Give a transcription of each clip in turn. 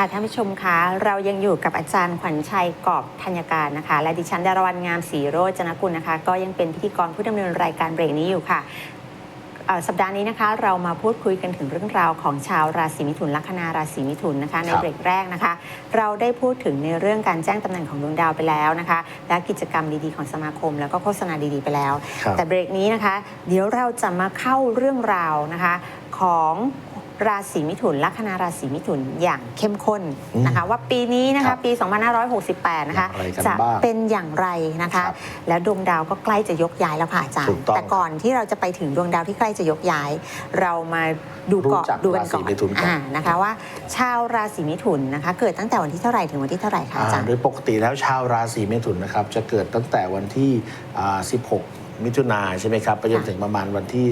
ค่ะท่านผู้ชมคะเรายังอยู่กับอาจารย์ขวัญชัยกอบธัญการนะคะ และดิฉันดารวรรณงามศรีโรจนกุลนะคะ ก็ยังเป็นพิธีกรผู้ดำเนินรายการเบรกนี้อยู่ค่ะเอ่อสัปดาห์นี้นะคะเรามาพูดคุยกันถึงเรื่องราวของชาวราศีมิถุนลัคนาราศีมิถุนนะคะในครับเบรกแรกนะคะ เราได้พูดถึงในเรื่องการแจ้งตำแหน่งของดวงดาวไปแล้วนะคะ และกิจกรรมดีๆของสมาคม แล้วก็โฆษณาดีๆไปแล้วครับแต่เบรกนี้นะคะ เดี๋ยวเราจะมาเข้าเรื่องราวนะคะของ ราศีมิถุนลัคนาราศีมิถุนอย่างเข้มข้นนะคะ ว่าปีนี้นะครัคะบปี 2568 นะคะอย่างไรกันจะบ้างเป็นอย่างไรนะคะ ครับแล้วดวงดาวก็ใกล้จะยกย้ายแล้วค่ะอาจารถูย์กต้อง แต่ก่อนที่เราจะไปถึงดวงดาวที่ใกล้จะยกย้าย เรามาดูรู้ก่อนจักดูกันก่อนราศีมิถุนก่อน อ่านะคะว่า ชาวราศีมิถุนนะคะ เกิดตั้งแต่วันที่เท่าไหร่ถึงวันที่เท่าไหร่คะอาจารอ่าย์ โดยปกติแล้วชาวราศีเมถุนนะครับจะเกิดตั้งแต่วันที่อ่า16 มิถุนาใช่ไหมครับไปจนถึงประมาณวันที่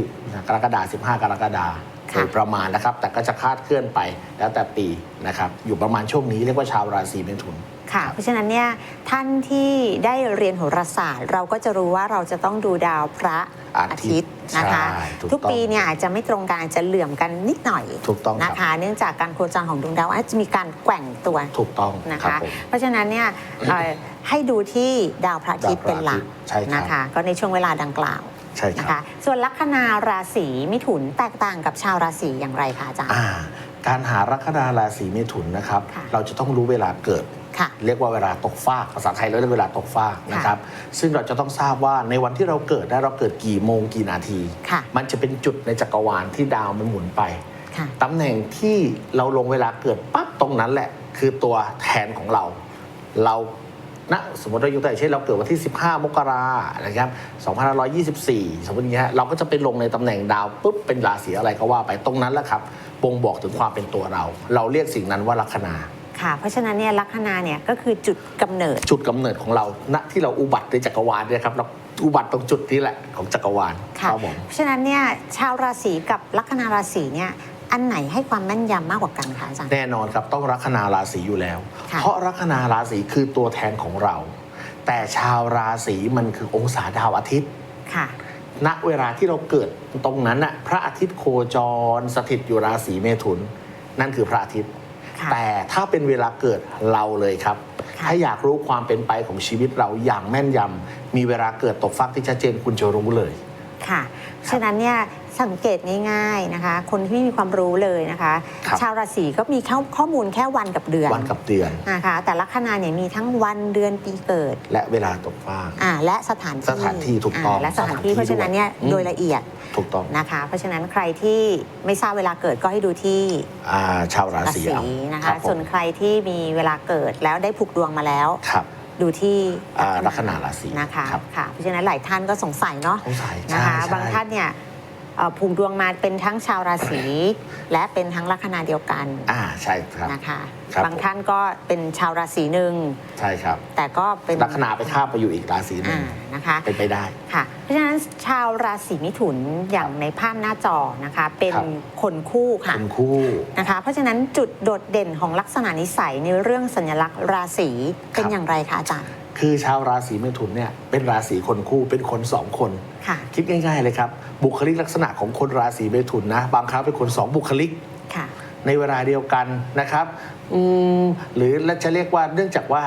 กรกฎาคม15 กรกฎาคมค่ะ โดยประมาณนะครับ แต่ก็จะคลาดเคลื่อนไปแล้วแต่ปีนะครับ อยู่ประมาณช่วงนี้เรียกว่าชาวราศีเมถุนค่ะ เพราะฉะนั้นเนี่ยท่านที่ได้เรียนโหราศาสตร์ เราก็จะรู้ว่าเราจะต้องดูดาวพระอาอาทิทิตตย์ย์นะคะใช่ถูกทุกต้องปีเนี่ยอาจจะไม่ตรงกันอาจจะเหลื่อมกันนิดหน่อยถูกต้องครับนะคะ เนื่องจากการโคจรของดวงดาวอาจจะมีการแกว่งตัวถูกต้องนะครัคะบผมเพราะฉะนั้นเนี่ยเอ่อให้ดูที่ดาวพระอาทิตย์ดาวพระเป็นหลักอาทิตย์ใช่ครับนะคะ ก็ในช่วงเวลาดังกล่าว ใช่คนะรับคะ ส่วนลัคนาราศีมิถุนแตกต่างกับชาวราศีอย่างไรคะอาจารย์ อ่า การหาลัคนาราศีเมถุนนะครับ ค่ะ เราจะต้องรู้เวลาเกิด ค่ะ เรียกว่าเวลาตกฟากภาษาไทยเราเรียกเวลาตกฟากนะครับ ซึ่งเราจะต้องทราบว่าในวันที่เราเกิดได้เราเกิดกี่โมงกี่นาที ค่ะ มันจะเป็นจุดในจักรวาลที่ดาวมันหมุนไป ค่ะ ตำแหน่งที่เราลงเวลาเกิดปั๊บตรงนั้นแหละ คือตัวแทนของเรา เรา นะสมมติเรายกตัวอย่างเช่นเราเกิดวันที่ 15 มกรานะครับ2524 สมมติอย่างเงี้ยเราก็จะไปลงในตำแหน่งดาวปุ๊บเป็นราศีอะไรก็ว่าไปตรงนั้นแหละครับบ่งบอกถึงความเป็นตัวเรา เราเรียกสิ่งนั้นว่าลัคนาค่ะ เพราะฉะนั้นเนี่ยลัคนาเนี่ยก็คือจุดกำเนิด จุดกำเนิดของเราณที่เราอุบัติในจักรวาลเนี่ยครับเราอุบัติตรงจุดนี้แหละของจักรวาลค่ะครับผมเพราะฉะนั้นเนี่ยชาวราศีกับลัคนาราศีเนี่ย อันไหนให้ความแม่นยำมากกว่ากันคะอาจารย์ แน่นอนครับต้องลัคนาราศีอยู่แล้ว ค่ะ เพราะลัคนาราศีคือตัวแทนของเรา แต่ชาวราศีมันคือองศาดาวอาทิตย์ ค่ะ ณเวลาที่เราเกิดตรงนั้นน่ะพระอาทิตย์โคจรสถิตอยู่ราศีเมถุน นั่นคือพระอาทิตย์ ค่ะ แต่ถ้าเป็นเวลาเกิดเราเลยครับ ค่ะ ถ้าอยากรู้ความเป็นไปของชีวิตเราอย่างแม่นยำมีเวลาเกิดตกฟักที่ชัดเจนคุณจะรู้เลย ค่ะ ฉะนั้นเนี่ย สังเกตง่ายๆนะคะ คนที่ไม่มีความรู้เลยนะคะ ครับ ชาวราศีก็มีข้อข้อมูลแค่วันกับเดือนวันกับเดือน นะคะ แต่ลัคนาเนี่ยมีทั้งวันเดือนปีเกิดและเวลาตกฟาก อ่าและสถานที่สถานที่ถูกต้องาและสถานที่สถานที่เพราะฉะนั้นเนี่ยด้วย โดยละเอียดถูกต้องนะคะ เพราะฉะนั้นใครที่ไม่ทราบเวลาเกิดก็ให้ดูที่อ่าชาวราราศีศีเอานะครัคะ บผมส่วนใครที่มีเวลาเกิดแล้วได้ผูกดวงมาแล้ว ครับดูที่อ่าลัคนาราศีนะคะครับค่ะเพราะฉะนั้นหลายท่านก็สงสัยเนาะ สงสัยนะคะใช่ใช่ บางท่านเนี่ย เอ่อผูกดวงมาเป็นทั้งชาวราศีและเป็นทั้งลัคนาเดียวกันอ่าใช่ครับ นะคะครับบางท่านก็เป็นชาวราศีหนึ่งใช่ครับ แต่ก็เป็นลัคนาไปข้ามไปอยู่อีกราศีหนึ่อ่างนะคะ เป็นไปได้ ค่ะเพราะฉะนั้นชาวราศีมิถุนอย่างในภาพหน้าจอนะคะ เป็นครับ คนคู่ค่ะคุณคู่ นะคะ เพราะฉะนั้นจุดโดดเด่นของลักษณะนิสัยในเรื่องสัญลักษณ์ราศีเป็นครับ อย่างไรคะอาจารย์ คือชาวราศีเมถุนเนี่ยเป็นราศีคนคู่เป็นคนสองคนค่ะคิดง่าย ๆ เลยครับ บุคลิกลักษณะของคนราศีเมถุนนะบางครั้งเป็นคนสองบุคลิกค่ะในเวลาเดียวกันนะครับอืมหรือจะเรียกว่าเนื่องจากว่า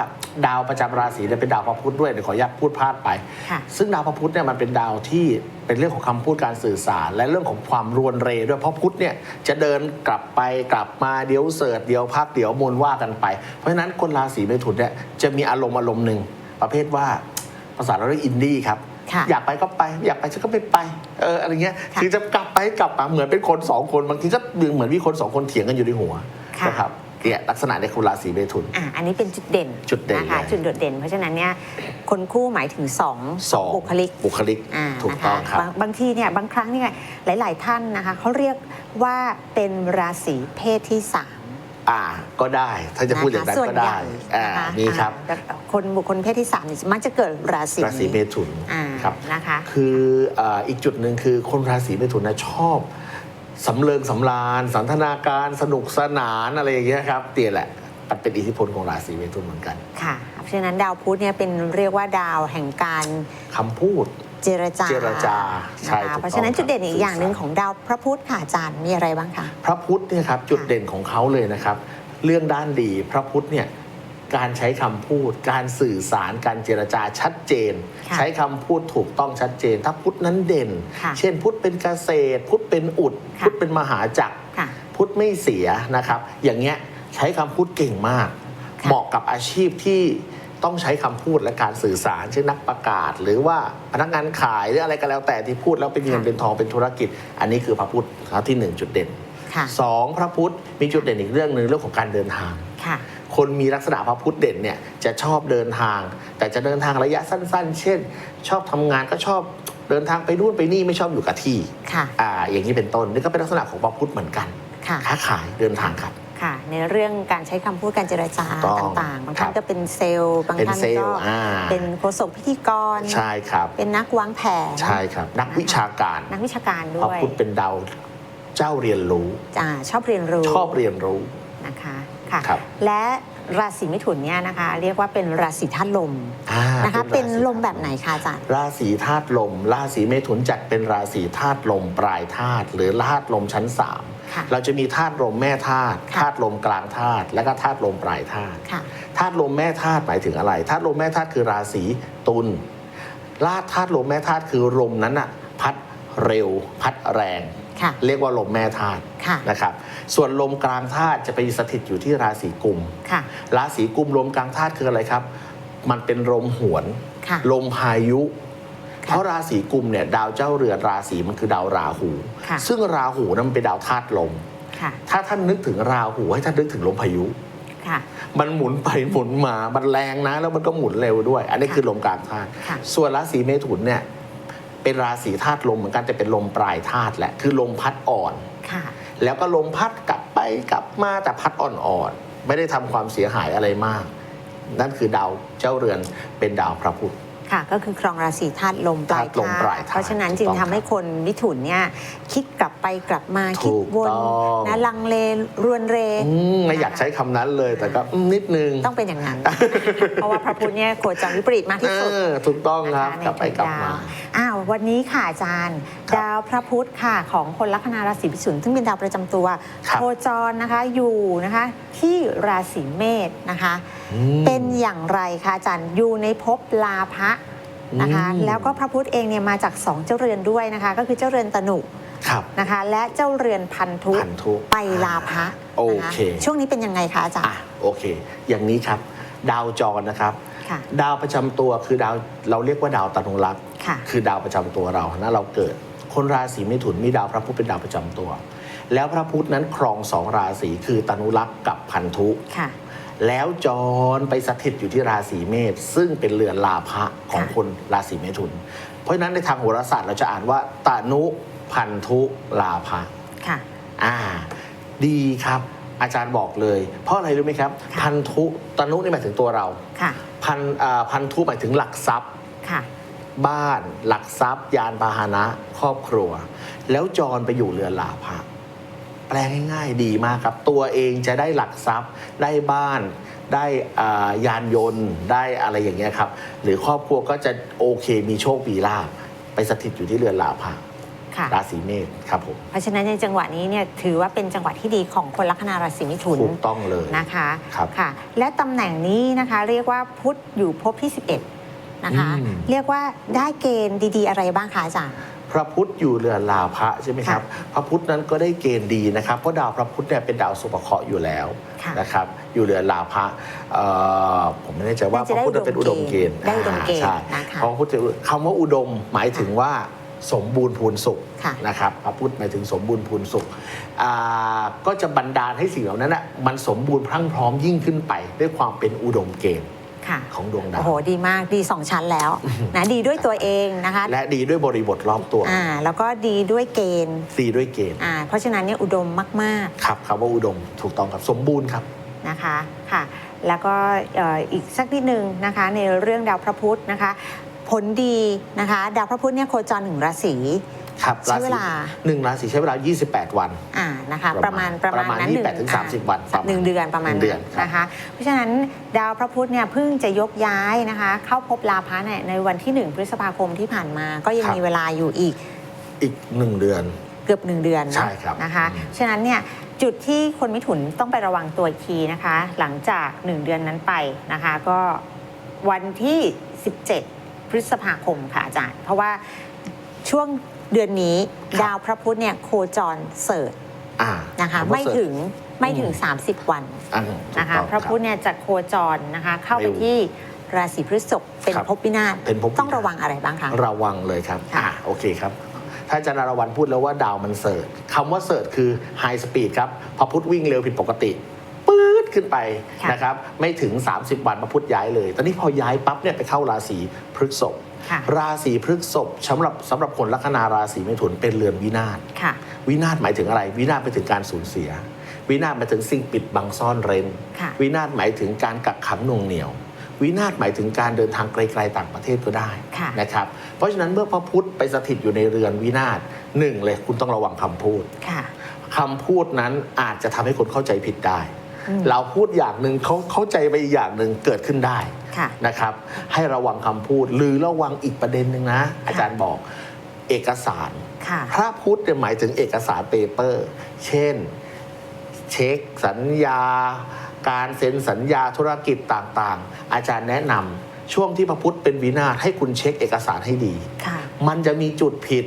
ดาวประจำราศีเนี่ยเป็นดาวพระพุธด้วยเดี๋ยวขออนุญาตพูดพลาดไปค่ะซึ่งดาวพระพุธเนี่ยมันเป็นดาวที่เป็นเรื่องของคำพูดการสื่อสาร และเรื่องของความรวนเรด้วยเพราะพุธเนี่ยจะเดินกลับไปกลับมาเดี๋ยวเสิร์ชเดี๋ยวพักเดี๋ยวมนว่ากันไป เพราะฉะนั้นคนราศีเมถุนเนี่ยจะมีอารมณ์อารมณ์หนึ่ง ประเภทว่าภาษาเราเรียกอินดี้ครับ ค่ะ อยากไปก็ไป อยากไปฉันก็ไม่ไปเอออะไรเงี้ยค่ะ คือจะกลับไปกลับมาเหมือนเป็นคนสองคนบางทีก็เหมือนมีคนสองคนเถียงกันอยู่ในหัวค่ะ นะครับเนี่ยลักษณะในคนราศีเมถุน อ่าอันนี้เป็นจุดเด่นจุดเด่นนะคะเลย จุดโดดเด่น เพราะฉะนั้นเนี่ยคนคู่หมายถึงสองสองบุคลิกบุคลิกอ่าถูกนะต้คะองครับบางบางทีเนี่ยบางครั้งเนี่ยหลาย ๆ ท่านนะคะเขาเรียกว่าเป็นราศีเพศที่สาม อ่าก็ได้ถ้าจะพูดอย่างนั้นส่วนก็ใหได้ญ่อ่านะคะมีครับอ่าคนบุคคลเพศที่สามเนี่ยมักจะเกิดราศีราศีเมถุนอ่าครับนะคะคืออ่าอีกจุดหนึ่งคือคนราศีเมถุนนะชอบสำเริงสำราญสันทนาการสนุกสนานอะไรอย่างเงี้ยครับเตียแหละมันเป็นอิทธิพลของราศีเมถุนเหมือนกันค่ะเพราะฉะนั้นดาวพุธเนี่ยเป็นเรียกว่าดาวแห่งการคำพูด เจรจาเจรจาใช่นะคะถูกต้องเพราะฉะนั้นจุดเด่นอีกอย่างหนึ่งสื่อสารของดาวพระพุธค่ะอาจารย์มีอะไรบ้างคะ พระพุธเนี่ยครับจุดเด่นของเขาเลยนะครับ เรื่องด้านดีพระพุธเนี่ยการใช้คำพูด การสื่อสารการเจรจาชัดเจน ค่ะใช้คำพูดถูกต้องชัดเจน ถ้าพุธนั้นเด่น ค่ะเช่นพุธเป็นเกษตร พุธเป็นอุด ค่ะ พุธเป็นมหาจักร ค่ะ พุทธไม่เสียนะครับ อย่างเงี้ยใช้คำพูดเก่งมาก ค่ะเหมาะกับอาชีพที่ ต้องใช้คำพูดและการสื่อสารเช่นนักประกาศ หรือว่าพนักงานขายหรืออะไรก็แล้วแต่ที่พูดแล้วเป็นเงินเป็นทองเป็นธุรกิจ อันนี้คือพระพุทธครับที่หนึ่งจุดเด่นค่ะสองพระพุทธมีจุดเด่นอีกเรื่องหนึ่งเรื่องของการเดินทางค่ะคนมีลักษณะพระพุทธเด่นเนี่ยจะชอบเดินทาง แต่จะเดินทางระยะสั้น ๆ เช่น ชอบทำงานก็ชอบเดินทางไปนู่นไปนี่ไม่ชอบอยู่กับที่ค่ะอ่าอย่างนี้เป็นต้นนี่ก็เป็นลักษณะของพระพุทธเหมือนกันค่ะค้าขายเดินทางครับ ค่ะ ในเรื่องการใช้คำพูดการเจรจาถูกต้องต่างๆ บางครัท่านบก็เป็นเซลล์บางเป็นท่านเซลก็ล์อ่า เป็นโฆษกพิธีกร ใช่ครับ เป็นนักวางแผน ใช่ครับ นักวิชาการนักวิชาการเพด้ราะวยพุทธเป็นดาวเจ้าเรียนรู้ อ่าชอบเรียนรู้ชอบเรียนรู้ นะคะค่ะครับ และราศีมิถุนเนี่ยนะคะ เรียกว่าเป็นราศีธาตุลมอ่านะคะเป็นราศีลมแบบไหนคะอาจารย์ราศีธาตุลม ราศีเมถุนจัดเป็นราศีธาตุลมปลายธาตุหรือธาตุลมชั้นสาม ค่ะเราจะมีธาตุลมแม่ธาตุค่ะธาตุลมกลางธาตุและก็ธาตุลมปลายธาตุค่ะธาตุลมแม่ธาตุหมายถึงอะไรธาตุลมแม่ธาตุคือราศีตุลลาธาตุลมแม่ธาตุคือลมนั้นอะพัดเร็ว พัดแรงค่ะเรียกว่าลมแม่ธาตุค่ะนะครับ ส่วนลมกลางธาตุจะไปสถิตอยู่ที่ราศีกุมค่ะราศีกุมลมกลางธาตุคืออะไรครับ มันเป็นลมหวนค่ะลมพายุค่ะ เพราะราศีกุมเนี่ยดาวเจ้าเรือนราศีมันคือดาวราหูค่ะซึ่งราหูนั้นมันเป็นดาวธาตุลมค่ะถ้าท่านนึกถึงราหูให้ท่านนึกถึงลมพายุค่ะมันหมุนไปหมุนมามันแรงนะ แล้วมันก็หมุนเร็วด้วย อันนี้ค่ะคือลมกลางธาตุค่ะส่วนราศีเมถุนเนี่ยเป็นราศีธาตุลมเหมือนกันแต่เป็นลมปลายธาตุแหละคือลมพัดอ่อนค่ะแล้วก็ลมพัดกลับไปกลับมาแต่พัดอ่อนๆไม่ได้ทำความเสียหายอะไรมาก นั่นคือดาวเจ้าเรือนเป็นดาวพระพุธ ค่ะก็คือครองราศีธาตุลมปลายธาตุลมปลายธาตุเพราะฉะนั้นจึงถูกต้ทำองให้คนมิถุนเนี่ยคิดกลับไปกลับมาถูคิดกวนต้อง นะลังเลรวนเรอืมไม่อยากใช้คำนั้นเลยแต่ก็อืมนิดนึง ต้องเป็นอย่างนั้น เพราะว่าพระพุธเนี่ยโคจรวิปริตมากที่สุด เออถูกต้องครับนะคะกลับไปในกลับดวมาวอ้าววันนี้ค่ะอาจารย์ ครับดาวพระพุธค่ะของคนลัคนาราศีพิสุนซึ่งเป็นดาวประจำตัวครับ โคจรนะคะอยู่นะคะที่ราศีเมษนะคะ อืม เป็นอย่างไรคะอาจารย์อยู่ในภพลาภะนะคะ อืม แล้วก็พระพุธเองเนี่ยมาจากสองเจ้าเรือนด้วยนะคะ ก็คือเจ้าเรือนตนุครับนะคะ และเจ้าเรือนพันธุ พันธุ ไปลาภะโอนะเคคะช่วงนี้เป็นยังไงคะอาจารอะย์โอเค อย่างนี้ครับ ดาวจรนะครับ ค่ะ ดาวประจำตัวคือดาวเราเรียกว่าดาวตนุรักษ์ ค่ะ คือดาวประจำตัวเรานะเราเกิด คนราศีเมถุนมีดาวพระพุธเป็นดาวประจำตัว แล้วพระพุธนั้นครองสองราศีคือตนุรักษ์กับพันธุ ค่ะ แล้วจรไปสถิตอยู่ที่ราศีเมษซึ่งเป็นเรือนลาภะของค่ะคนราศีเมถุน เพราะฉะนั้นในทางโหราศาสตร์เราจะอ่านว่าตนุพันธุลาภะค่ะ อ่า ดีครับ อาจารย์บอกเลย เพราะอะไรรู้ไหมครับค่ะพันธุตนุนี่หมายถึงตัวเรา ค่ะ พันอ่าพันธุหมายถึงหลักทรัพย์ ค่ะ บ้าน หลักทรัพย์ ยานพาหนะ ครอบครัว แล้วจรไปอยู่เรือนลาภะ แปลง่ายๆดีมากครับ ตัวเองจะได้หลักทรัพย์ ได้บ้าน ได้อ่ายานยนต์ ได้อะไรอย่างเงี้ยครับ หรือครอบครัวก็จะโอเคมีโชคมีลาภไปสถิตอยู่ที่เรือนลาภะค่ะราศีเมษครับผมเพราะฉะนั้นในจังหวะนี้เนี่ยถือว่าเป็นจังหวะที่ดีของคนลัคนาราศีมิถุนถูกต้องเลยนะคะครับค่ะ และตำแหน่งนี้นะคะเรียกว่าพุธอยู่ภพที่ 11 นะคะอืมเรียกว่าได้เกณฑ์ดี ๆ อะไรบ้างคะอาจารย์ พระพุธอยู่เรือนลาภะใช่ไหมครับ พระพุธนั้นก็ได้เกณฑ์ดีนะครับ เพราะดาวพระพุธเนี่ยเป็นดาวสุภเคราะห์อยู่แล้วค่ะนะครับ อยู่เรือนลาภะเอ่อผมไม่แน่ใจว่าพน่าจะระได้พุธเป็นอุดมเกณฑ์ได้อุดมเกณฑ์อ่านะคะใช่เพราะพระพุธจะคำว่าอุดมหมายถึงว่าสมบูรณ์พูนสุขค่ะนะครับพระพุธหมายถึงสมบูรณ์พูนสุขอ่าก็จะบันดาลให้สิ่งเหล่านั้นนะมันสมบูรณ์พรั่งพร้อมยิ่งขึ้นไปด้วยความเป็นอุดมเกณฑ์ ค่ะของดวงดาโอ้ว โหดีมากดีสองชั้นแล้วนะดีด้วยตัวเองนะคะและดีด้วยบริบทรอบตัว อ่าแล้วก็ดีด้วยเกณฑ์ดีด้วยเกณฑ์อ่าเพราะฉะนั้นเนี่ยอุดมมากครับคำว่าอุดมถูกต้องครับสมบูรณ์ครับๆนะคะค่ะแล้วก็เอ่ออีกสักนิดนึงนะคะในเรื่องดาวพระพุธนะคะผลดีนะคะดาวพระพุธเนี่ยโคจรหนึ่งราศี ครับใช้เวลา หนึ่งราศีใช้เวลา 28 วัน อ่านะคะปประระมามาณณประมาณประมาณนั้น28ถึงอ่30วันประมาณหนึ่งเดือนประมาณหนึ่งเดือนนั้นนะคะ เพราะฉะนั้นดาวพระพุธเนี่ยเพิ่งจะยกย้ายนะคะ เข้าพบลาภะเนี่ยในวันที่1พฤษภาคมที่ผ่านมา ก็ยังครับมีเวลาอยู่อีก อีกหนึ่งเดือนกือบหนึ่งเดือนเนาะใช่ครับนะคะอืม ฉะนั้นเนี่ยจุดที่คนมิถุนต้องไประวังตัวอีกทีนะคะ หลังจาก 1 เดือนนั้นไปนะคะ ก็วันที่ 17 พฤษภาคมค่ะอาจารย์ เพราะว่าช่วง เดือนนี้ครับดาวพระพุธเนี่ยโคจรเสริฐอ่านะคะคำว่าไม่ถึงไม่ถึงอืม30 วันอ่าถูกนะคะต้องพระพุธคบเนี่ยจะโคจรนะคะเข้าไปเร็วที่ราศีพฤษภเป็นครับภพวินาศเป็นภพวินาศต้องระวังอะไรบ้างคะระวังเลยครับค่ะอ่าโอเคครับถ้าอาจารย์นารวันพูดแล้วว่าดาวมันเสิร์ชคำว่าเสิร์ชคือไฮสปีดครับพอพุธวิ่งเร็วผิดปกติปื๊ด ขึ้นไปค่ะนะครับไม่ถึง 30 วันมาพุธย้ายเลย ตอนนี้พอย้ายปั๊บเนี่ยไปเข้าราศีพฤษภค่ะราศีพฤษภสำหรับสำหรับคนลัคนาราศีเมถุนเป็นเรือนวินาศค่ะวินาศหมายถึงอะไร วินาศไปถึงการสูญเสีย วินาศหมายถึงสิ่งปิดบังซ่อนเร้นค่ะวินาศหมายถึงการกักขังหน่วงเหนียว วินาศหมายถึงการเดินทางไกลๆต่างประเทศก็ได้ค่ะนะครับเพราะฉะนั้นเมื่อพระพุธไปสถิตอยู่ในเรือนวินาศหนึ่งเลยคุณต้องระวังคำพูดค่ะคำพูดนั้นอาจจะทำให้คนเข้าใจผิดได้อืม เราพูดอย่างหนึ่งเขาเข้าใจไปอีกอย่างหนึ่งเกิดขึ้นได้ค่ะนะครับ ให้ระวังคำพูดหรือระวังอีกประเด็นหนึ่งนะ อาจารย์บอกเอกสารค่ะพระพุทธเนี่ยหมายถึงเอกสารเปเปอร์ เช่น เช็คสัญญา การเซ็นสัญญาธุรกิจต่างๆ อาจารย์แนะนำช่วงที่พระพุทธเป็นวินาศให้คุณเช็คเอกสารให้ดีค่ะมันจะมีจุดผิด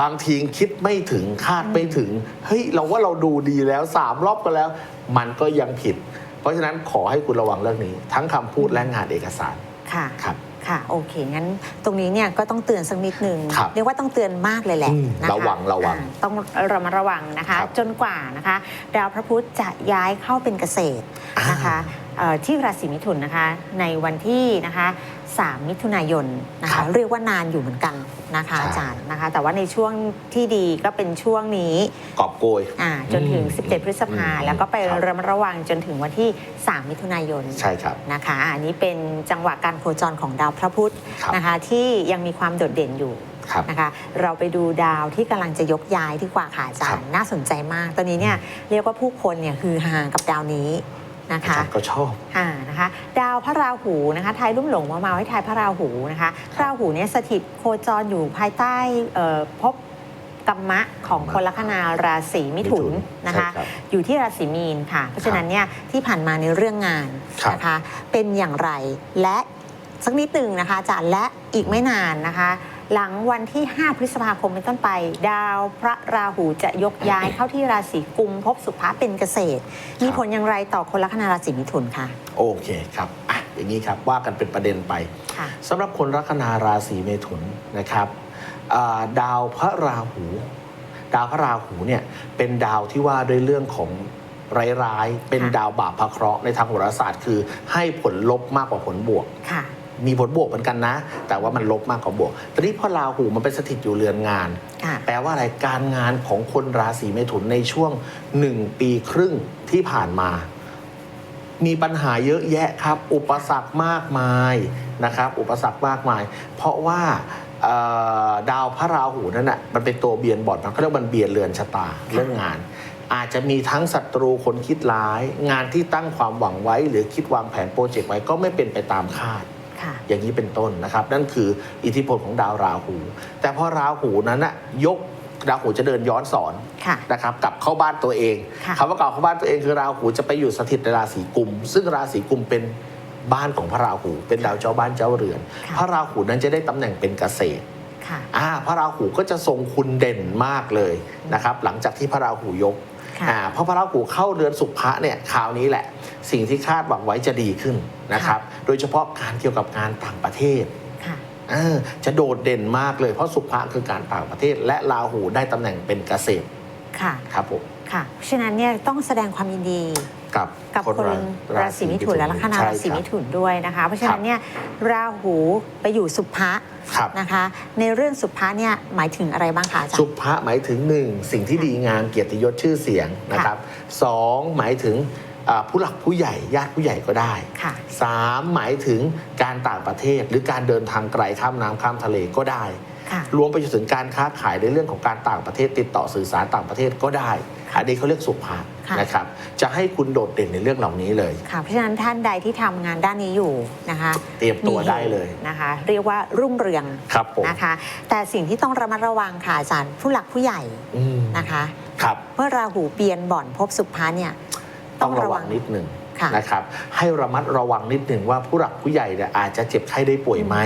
บางทีคิดไม่ถึงคาดไม่ถึงเฮ้ยเราว่าเราดูดีแล้วสามรอบกันแล้ว มันก็ยังผิด เพราะฉะนั้นขอให้คุณระวังเรื่องนี้ ทั้งคำพูดและงานเอกสารค่ะครับค่ะโอเค งั้นตรงนี้เนี่ยก็ต้องเตือนสักนิดนึงครับเรียกว่าต้องเตือนมากเลยแหละอืมนะคะระวังระวังอ่าต้องระมัดระวังนะคะครับจนกว่านะคะ ดาวพระพุธจะย้ายเข้าเป็นเกษตรนะคะเอ่อ ที่ราศีมิถุนนะคะในวันที่นะคะ3มิถุนายนนะครัคะบเรียกว่านานอยู่เหมือนกันนะคะใช่อาจารย์นะคะแต่ว่าในช่วงที่ดีก็เป็นช่วงนี้กอบโกยอ่าจนถึงอืม17 พฤษภาอืมแล้วก็ไปครับระมัดระวังจนถึงวันที่ 3 มิถุนายนใช่ครับนะคะอันนี้เป็นจังหวะการโคจรของดาวพระพุธครับนะคะที่ยังมีความโดดเด่นอยู่ครับนะคะเราไปดูดาวที่กำลังจะยกย้ายที่กว่าค่ะอาจารครัย์บน่าสนใจมาก ตอนนี้เนี่ยเรียกว่าผู้คนเนี่ยคือฮากับดาวนี้ นะอาคะ จารย์ก็ชอบ อ่านะคะ ดาวพระราหูนะคะไทยรุ่มหลงมามาไว้ไทยพระราหูนะคะพระราหูเนี่ยสถิตโคจรอยู่ภายใต้เอ่อภพกรรมะของคนลัคนาราศีมิถุนนะคะ ใช่รับอยู่ที่ราศีมีนค่ะ เพราะฉะนั้นเนี่ยที่ผ่านมาในเรื่องงานครับนะคะเป็นอย่างไรและสักนิดหนึ่งนะคะอาจารย์และอีกไม่นานนะคะ หลังวันที่ 5 พฤษภาคมเป็นต้นไป ดาวพระราหูจะยกย้ายเข้าที่ราศีกุมภพสุภะเป็นเกษตร มีผลอย่างไรต่อคนลัคนาราศีมิถุนคะโอเคครับอะอย่างนี้ครับว่ากันเป็นประเด็นไป ค่ะสำหรับคนลัคนาราศีเมถุนนะครับอ่าดาวพระราหู ดาวพระราหูเนี่ยเป็นดาวที่ว่าด้วยเรื่องของร้ายๆเป็นค่ะ ดาวบาปพระเคราะห์ในทางโหราศาสตร์คือ ให้ผลลบมากกว่าผลบวก ค่ะ มีผลบวกเหมือนกันนะ แต่ว่ามันลบมากกว่าบวกตอนนี้พอราหูมันเป็นสถิตอยู่เรือนงานค่ะแปลว่าอะไรการงานของคนราศีเมถุนในช่วงหนึ่งปีครึ่งที่ผ่านมา มีปัญหาเยอะแยะครับ อุปสรรคมากมายนะครับ อุปสรรคมากมาย เพราะว่าเอ่อดาวพระราหูนั่นน่ะมันเป็นตัวเบียนบอดมันเขาเรียกว่ามันเบียนเรือนชะตาเรื่องงาน อาจจะมีทั้งศัตรูคนคิดร้าย งานที่ตั้งความหวังไว้ หรือคิดวางแผนโปรเจกต์ไว้ก็ไม่เป็นไปตามคาดค่ะ อย่างนี้เป็นต้นนะครับ นั่นคืออิทธิพลของดาวราหู แต่พอราหูนั้นนะยกราหูจะเดินย้อนสอนค่ะนะครับกลับเข้าบ้านตัวเองค่ะคำว่ากลับเข้าบ้านตัวเองคือราหูจะไปอยู่สถิตในราศีกุม ซึ่งราศีกุมเป็นบ้านของพระราหู เป็นดาวเจ้าบ้านเจ้าเรือนค่ะพระราหูนั้นจะได้ตำแหน่งเป็นเกษตรค่ะอ่าพระราหูก็จะทรงคุณเด่นมากเลยนะครับ หลังจากที่พระราหูยกค่ะ อ่าเพราะพระราหูเข้าเรือนสุภะเนี่ยคราวนี้แหละ สิ่งที่คาดหวังไว้จะดีขึ้นนะครับ โดยเฉพาะการเกี่ยวกับงานต่างประเทศค่ะเออจะโดดเด่นมากเลยเพราะสุภะคือการต่างประเทศ และราหูได้ตำแหน่งเป็นเกษตรค่ะครับผม ค่ะเพราะฉะนั้นเนี่ยต้องแสดงความยินดีกับกับคนราราศีมิถุนและลัคนาใช่ราศีคบมิถุนด้วยนะคะ เพราะฉะนั้นเนี่ยราหูไปอยู่สุภะครับนะคะ ในเรื่องสุภะเนี่ยหมายถึงอะไรบ้างคะอาจารสุย์ภะหมายถึงหนึ่งสิ่งที่ดีงามเกียรติยศชื่อเสียงนะครับสองหมายถึงอ่าผู้หลักผู้ใหญ่ญาติผู้ใหญ่ก็ได้ค่ะสามหมายถึงการต่างประเทศหรือการเดินทางไกลข้ามน้ำข้ามทะเลก็ได้ค่ะรวมไปจนถึงการค้าขายในเรื่องของการต่างประเทศติดต่อสื่อสารต่างประเทศก็ได้ค่ะ อันนี้เขาเรียกสุภาพค่ะ นะครับจะให้คุณโดดเด่นในเรื่องเหล่านี้เลย ค่ะ เพราะฉะนั้นท่านใดที่ทำงานด้านนี้อยู่นะคะเตรียมตัวได้เลย นะคะ เรียกว่ารุ่งเรืองครับผมนะคะ แต่สิ่งที่ต้องระมัดระวังค่ะอาจารย์ผู้หลักผู้ใหญ่อืมนะคะ ครับ เมื่อราหูเปลี่ยนบ่อนภพสุภาเนี่ยต้องระวังนิดหนึ่ง ค่ะนะครับให้ระมัดระวังนิดหนึ่งว่าผู้หลักผู้ใหญ่เนี่ยอาจจะเจ็บไข้ได้ป่วยไหม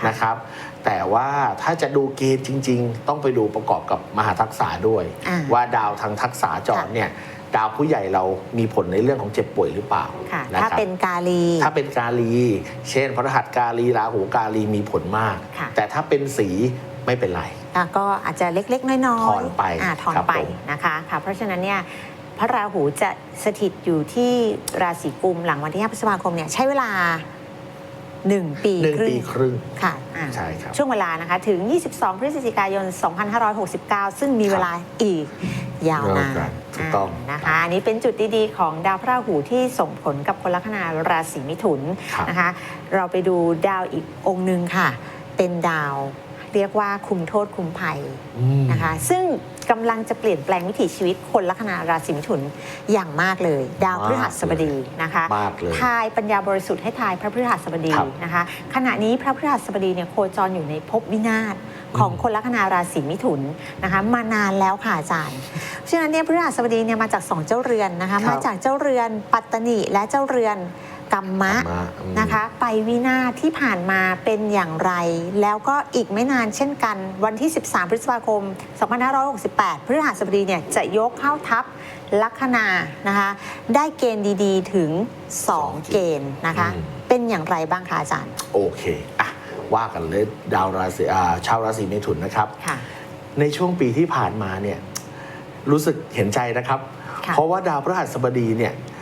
ค่ะนะครับแต่ว่าถ้าจะดูเกณฑ์จริง ๆ ต้องไปดูประกอบกับมหาทักษะด้วย อ่า ว่าดาวทางทักษะจรเนี่ยดาวผู้ใหญ่เรามีผลในเรื่องของเจ็บป่วยหรือเปล่าค่ะ นะถ้าครับ เป็นกาลี ถ้าเป็นกาลี เช่นพระรหัสกาลีราหูกาลีมีผลมาก ค่ะ แต่ถ้าเป็นสีไม่เป็นไร อะก็อาจจะเล็กๆ น้อยๆถอนไปอ่าถอนครับไปผมนะคะค่ะเพราะฉะนั้นเนี่ย พระราหูจะสถิตอยู่ที่ราศีกุมหลังวันที่5พฤษภาคมเนี่ยใช้เวลา 1 ปีหนึ่งครึ่ปีงครึ่ง ค่ะอ่าใช่ครับช่วงเวลานะคะถึง 22 พฤศจิกายน 2569 ซึ่งมีเวลาอีกยาวนานยาวนานถูกต้องานะคะอันนี้เป็นจุดดีๆของดาวพระราหูที่ส่งผลกับคนลัคนาราศีมิถุนครับ นะคะ เราไปดูดาวอีกองค์หนึ่งค่ะ เป็นดาว เรียกว่าคุมโทษคุมภัยอืมนะคะ ซึ่งกำลังจะเปลี่ยนแปลงวิถีชีวิตคนลัคนาราศีมิถุนอย่างมากเลย ดาวพฤหัสบดีนะคะมากเลยทายปัญญาบริสุทธิ์ให้ทายพระพฤหัสบดีครับนะคะ ขณะนี้พระพฤหัสบดีเนี่ยโคจรอยู่ในภพวินาศของอืมคนลัคนาราศีมิถุนนะคะ มานานแล้วค่ะอาจารย์เพราะฉะนั้นเนี่ยพฤหัสบดีเนี่ยมาจากสองเจ้าเรือนนะคะครับมาจากเจ้าเรือนปัตตนิและเจ้าเรือน กัมมะมาอืม นะคะ ไปวินาศที่ผ่านมาเป็นอย่างไร แล้วก็อีกไม่นานเช่นกัน วันที่ 13 พฤษภาคม 2568 พฤหัสบดีเนี่ยจะยกเข้าทัพลัคนานะคะ ได้เกณฑ์ดีๆถึง 2 เกณฑ์นะคะ อืม เป็นอย่างไรบ้างคะอาจารย์โอเคอะว่ากันเลยดาวราศีอ่าชาวราศีเมถุนนะครับ ค่ะ ในช่วงปีที่ผ่านมาเนี่ยรู้สึกเห็นใจนะครับ ค่ะเพราะว่าดาวพฤหัสบดีเนี่ยอ่า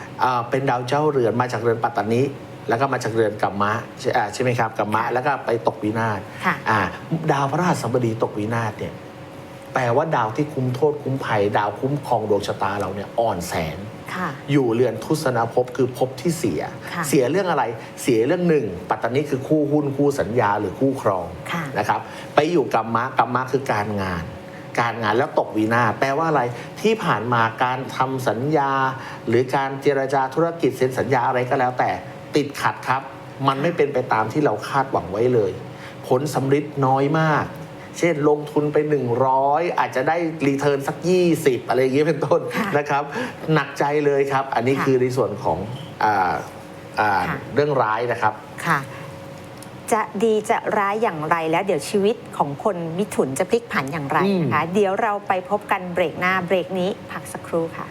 เป็นดาวเจ้าเรือนมาจากเรือนปัตตานีแล้วก็มาจากเรือนกัมมะใช่อ่าใช่ไหมครับกัมมะแล้วก็ไปตกวินาศค่ะอ่าดาวพฤหัสบดีตกวินาศเนี่ยแปลว่าดาวที่คุ้มโทษคุ้มภัย ดาวคุ้มครองดวงชะตาเราเนี่ยอ่อนแสนค่ะอยู่เรือนทุสนภพคือภพที่เสียค่ะเสียเรื่องอะไรเสียเรื่องหนึ่ง ปัตตานีคือคู่หุ้นคู่สัญญาหรือคู่ครองค่ะนะครับไปอยู่กัมมะกัมมะคือการงาน การงานแล้วตกวีนาศแปลว่าอะไรที่ผ่านมาการทำสัญญา หรือการเจรจาธุรกิจเซ็นสัญญาอะไรก็แล้วแต่ติดขัดครับ มันไม่เป็นไปตามที่เราคาดหวังไว้เลย ผลสำฤทธิ์น้อยมาก เช่นลงทุนไป 100 อาจจะได้รีเทิร์นสัก 20 อะไรอย่างเงี้ยเป็นต้นค่ะนะครับ หนักใจเลยครับ อันนี้ค่ะคือในส่วนของอาอ่าค่ะเรื่องร้ายนะครับค่ะ จะดีจะร้ายอย่างไร แล้วเดี๋ยวชีวิตของคนมิถุนจะพลิกผันอย่างไรนะคะ เดี๋ยวเราไปพบกันเบรกหน้าเบรกนี้พักสักครู่ค่ะ